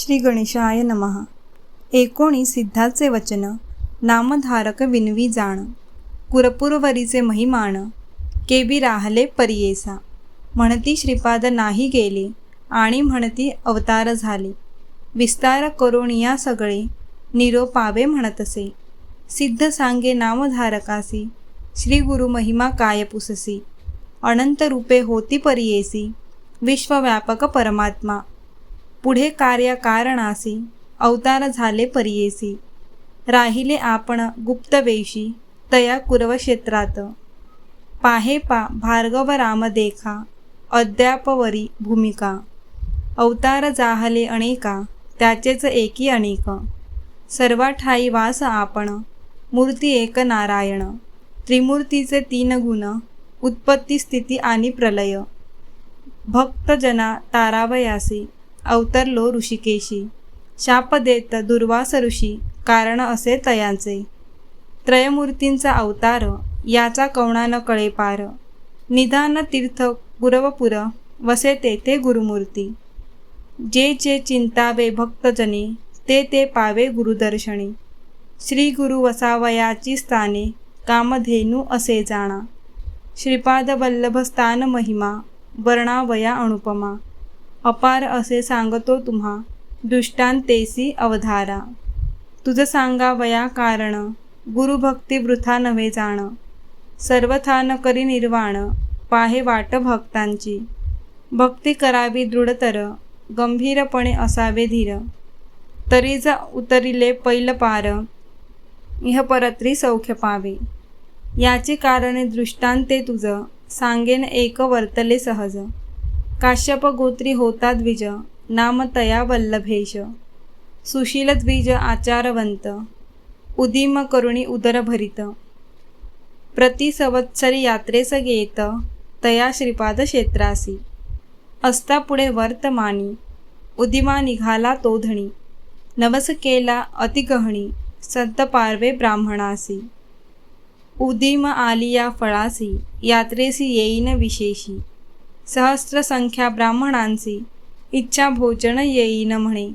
श्री गणेशाय नमः. एकोणी सिद्धाचे वचन नामधारक विनवी जाण कुरपुरवरीचे महिमान केबी राहले परियेसा. म्हणती श्रीपाद नाही गेले आणि म्हणती अवतार झाले. विस्तार करोनिया सगळे निरोपावे म्हणतसे. सिद्ध सांगे नामधारकासी श्री गुरु महिमा काय पुससी. अनंत रूपे होती परियेसी विश्वव्यापक परमात्मा. पुढे कार्यकारणासी अवतार झाले परियेसी. राहिले आपण गुप्तवेशी तया कुर्वक्षेत्रात पाहे पा भार्गव राम देखा अद्यापवरी भूमिका. अवतार जाहले अनेका त्याचेच एकी अनेक. सर्वा ठाई वास आपण मूर्ती एक नारायण. त्रिमूर्तीचे तीन गुण उत्पत्ती स्थिती आणि प्रलय. भक्तजना तारावयासी. अवतरलो ऋषिकेशी. शाप देत दुर्वास ऋषी कारण असे तयांचे. त्रयमूर्तींचा अवतार याचा कवणान कळे पार निधान तीर्थ गुरवपुर वसे तेथे गुरुमूर्ती. जे जे चिंतावे भक्तजने ते ते पावे गुरुदर्शनी. श्री गुरु वसावयाची स्थाने कामधेनू असे जाणा. श्रीपाद वल्लभ स्थान महिमा वर्णावया अनुपमा. अपार असे सांगतो तुम्हा दृष्टांतेसी अवधारा. तुझ सांगावया कारण गुरुभक्ती वृथा नव्हे जाण. सर्वथा न करी निर्वाण पाहे वाट भक्तांची. भक्ती करावी दृढतर गंभीरपणे असावे धीर. तरी जा उतरिले पैल पार इह परत्री सौख्य पावे. याची कारणे दृष्टांते तुझं सांगेन एक वर्तले सहज. काश्यप गोत्री होता द्विज नाम तया वल्लभेश। सुशील द्विज आचारवंत उदिम करुणी उदर भरित यात्रेस गेत तया श्रीपाद क्षेत्रासी असता पुढे वर्तमानी उदिमा निघाला तोधणी। नवस केला अतिगहणी संत पारवे ब्राह्मणासी। उदिम आलिया फळासी यात्रेसी येईन विशेषी। सहस्रसंख्या ब्राह्मणांसी इच्छा भोजन येईन म्हणे.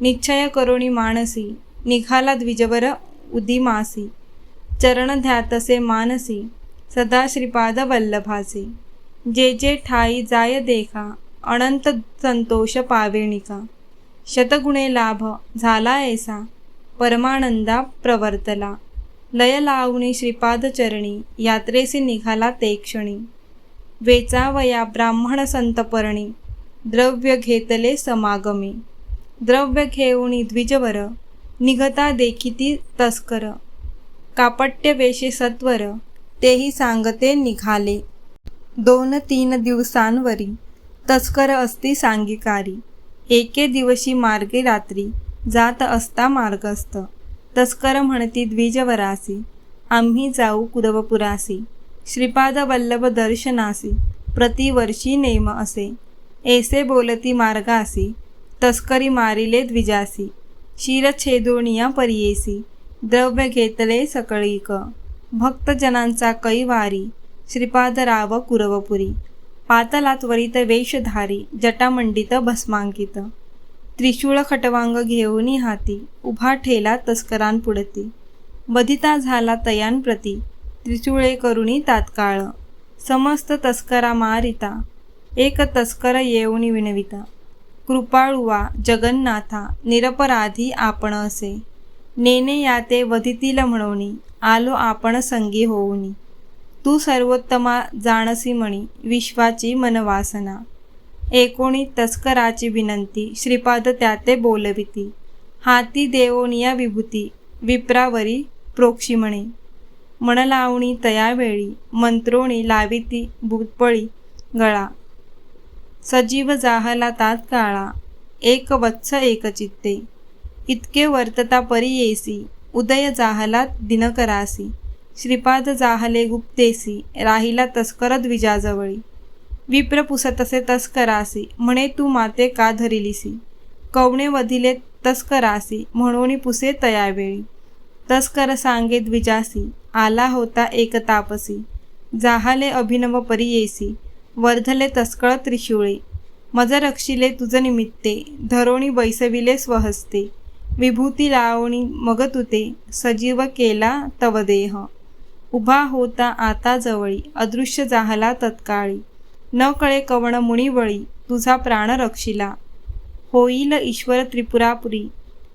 निश्चय करोणी मानसी निघाला द्विजवर उदिमासी. चरण ध्यातसे मानसी सदा श्रीपाद जे जे ठाई जाय देखा अनंत संतोष पावेणिका शतगुणे लाभ झाला ऐसा परमानंदा प्रवर्तला. लय लावणी श्रीपाद चरणी यात्रेसी निघाला ते क्षणी. वेचावया ब्राह्मण संतपर्णी द्रव्य घेतले समागमी. द्रव्य घेऊनी द्विजवर. निघता देखिती तस्कर. कापट्य वेशे सत्वर. तेही सांगते निघाले. दोन तीन दिवसांवरी. तस्कर असती सांगिकारी. एके दिवशी मार्गे रात्री. जात असता मार्गस्थ. तस्कर म्हणती द्विजवरासी. आम्ही जाऊ कुरवपुरासी श्रीपाद वल्लभ दर्शनासी प्रतिवर्षी नेम असे. ऐसे बोलती मार्गासी तस्करी मारिले द्विजासी शिरछेदोनिया परियेसी द्रव्य घेतले सकळीक. भक्तजनांचा कैवारी श्रीपादराव कुरवपुरी. पातला त्वरित वेशधारी जटामंडित भस्मांकित. त्रिशूळ खटवांग घेऊनी हाती उभा ठेला तस्करांपुडती बधिता झाला तयांप्रती त्रिचुळे करुणी तात्काळ. समस्त तस्करा मारिता. एक तस्कर येऊनी विनविता. कृपाळुवा जगन्नाथा निरपराधी आपण असे. नेने या ते वधितील म्हणवणी आलो आपण संगी होऊनी. तू सर्वोत्तमा जाणसी म्हणी विश्वाची मनवासना. एकोणी तस्कराची विनंती. श्रीपाद त्याते बोलविती. हाती देवोनिया विभूती. विप्रावरी प्रोक्षी मन लावणी तयावेळी मंत्रोणी लाविती भूतपळी गळा. सजीव जाहला तात्काळा एक वत्स एक चित्ते इतके वर्तता परियेसी उदय जाहला दिनकरासी. श्रीपाद जाहले गुप्तेसी राहिला तस्कर द्विजाजवळी विप्र पुसतसे तस्करासी म्हणे तू माते का धरिलीसी? कवणे वधिले तस्करासी म्हणून पुसे तयावेळी. तस्कर सांगे द्विजासी आला होता एक तापसी. जाहाले अभिनव परियेसी वर्धले तस्कळ त्रिशूळे. मज रक्षिले तुझ निमित्ते धरोणी बैसविले स्वहस्ते. विभूती लावणी मग तुते सजीव केला तवदेह उभा होता आता जवळी अदृश्य जाहला तत्काळी. न कळे कवण मुनिवळी तुझा प्राण रक्षिला. होईल ईश्वर त्रिपुरापुरी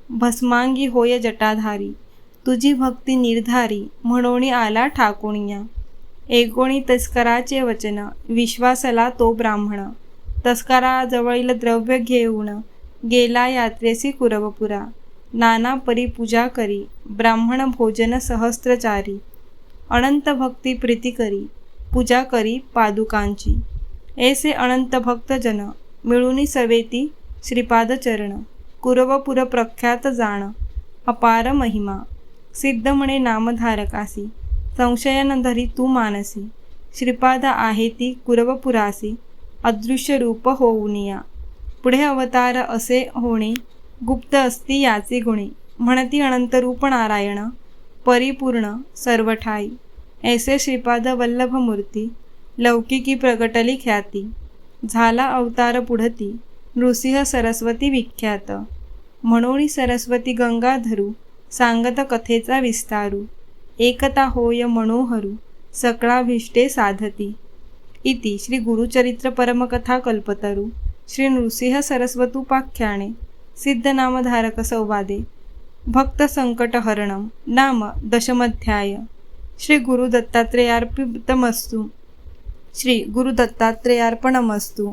भस्मांगी होय जटाधारी. तुझी भक्ती निर्धारी म्हणून आला ठाकुणिया. एकोणी तस्कराचे वचन विश्वासला तो ब्राह्मण. तस्कराजवळील द्रव्य घेऊन गेला यात्रेसी कुरवपुरा. नाना परी पूजा करी ब्राह्मण भोजन सहस्त्रचारी. अनंत भक्ती प्रीती करी पूजा करी पादुकांची. ऐसे अनंत भक्तजन मिळूनी सवेती श्रीपादचरण कुरवपुर प्रख्यात जाण अपार महिमा. सिद्ध म्हणे नामधारकासी संशयनधरी तू मानसी श्रीपाद आहे ती कुरवपुरासी अदृश्य रूप होऊनिया. पुढे अवतार असे होणे गुप्त असती याचे गुणे. म्हणती अनंतरूप नारायण परिपूर्ण सर्वठाई. ऐसे श्रीपाद वल्लभ मूर्ती लौकिकी प्रगटली ख्याती झाला अवतार पुढती नृसिंह सरस्वती विख्यात. म्हणून सरस्वती गंगाधरू सांगत कथेचा विस्तारू. एकता होय मनोहरू सकळाभीष्टे साधती. इति श्री गुरुचरित्र परमकथा कल्पतरू. श्री नृसिंह सरस्वतुपाख्याने. सिद्धनामधारक संवादे भक्त नाम दशमध्याय. श्री गुरुदत्तात्रेयार्पितमस्तु. श्री गुरुदत्तात्रेयार्पणमस्तु.